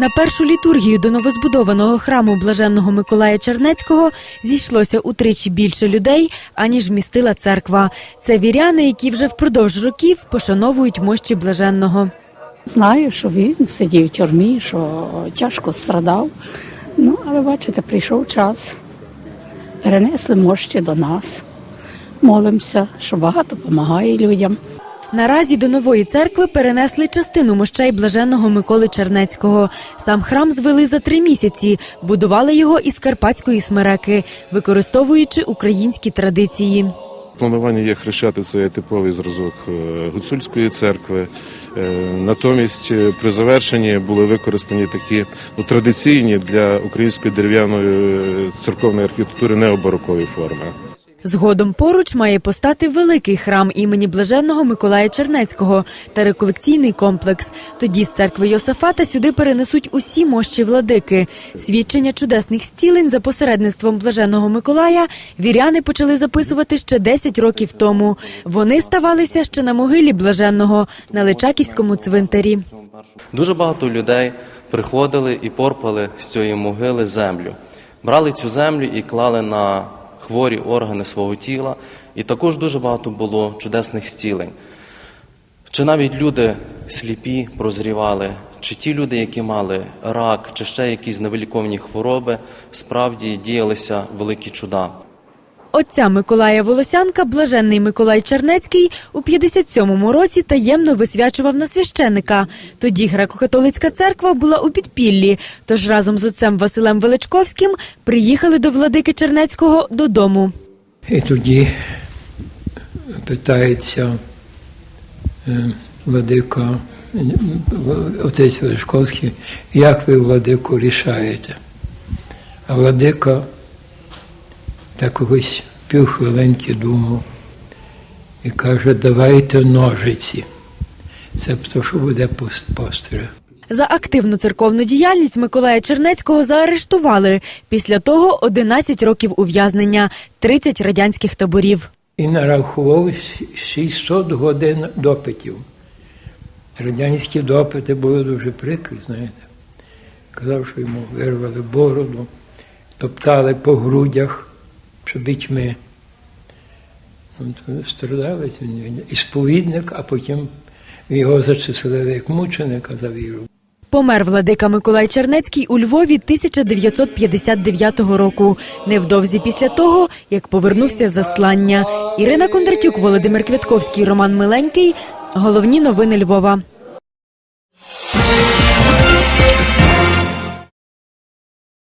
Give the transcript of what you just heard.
На першу літургію до новозбудованого храму блаженного Миколая Чернецького зійшлося утричі більше людей, аніж вмістила церква. Це віряни, які вже впродовж років пошановують мощі блаженного. Знаю, що він сидів в тюрмі, що тяжко страдав. Ну, але бачите, прийшов час. Перенесли мощі до нас. Молимося, що багато допомагає людям. Наразі до нової церкви перенесли частину мощей блаженного Миколи Чернецького. Сам храм звели за три місяці. Будували його із карпатської смереки, використовуючи українські традиції. Планування є хрещати це типовий зразок е, гуцульської церкви. Е, Натомість е, при завершенні були використані такі ну, традиційні для української дерев'яної церковної архітектури необарокові форми. Згодом поруч має постати великий храм імені блаженного Миколая Чернецького та реколекційний комплекс. Тоді з церкви Йосафата сюди перенесуть усі мощі владики. Свідчення чудесних зцілень за посередництвом блаженного Миколая віряни почали записувати ще 10 років тому. Вони ставалися ще на могилі блаженного на Личаківському цвинтарі. Дуже багато людей приходили і порпали з цієї могили землю. Брали цю землю і клали на хворі органи свого тіла. І також дуже багато було чудесних зцілень. Чи навіть люди сліпі прозрівали, чи ті люди, які мали рак, чи ще якісь невиліковні хвороби, справді діялися великі чуда. Отця Миколая Волосянка, блаженний Миколай Чернецький, у 57-му році таємно висвячував на священика. Тоді греко-католицька церква була у підпіллі, тож разом з отцем Василем Величковським приїхали до владики Чернецького додому. І тоді питається е, владика, отець Величковський, як ви владику рішаєте? А владика так ось півхвилинки думав і каже, давайте ножиці. Це то, що буде пост- постріл. За активну церковну діяльність Миколая Чернецького заарештували. Після того 11 років ув'язнення, 30 радянських таборів. і нарахував 600 годин допитів. Радянські допити були дуже прикрі, знаєте. Казав, що йому вирвали бороду, топтали по грудях, бітьми. Ну, Страдалець він, він і а потім його зачислили як мученика за віру. Помер владика Миколай Чернецький у Львові 1959 року. Невдовзі після того, як повернувся з заслання. Ірина Кондратюк, Володимир Квятковський, Роман Миленький. Головні новини Львова.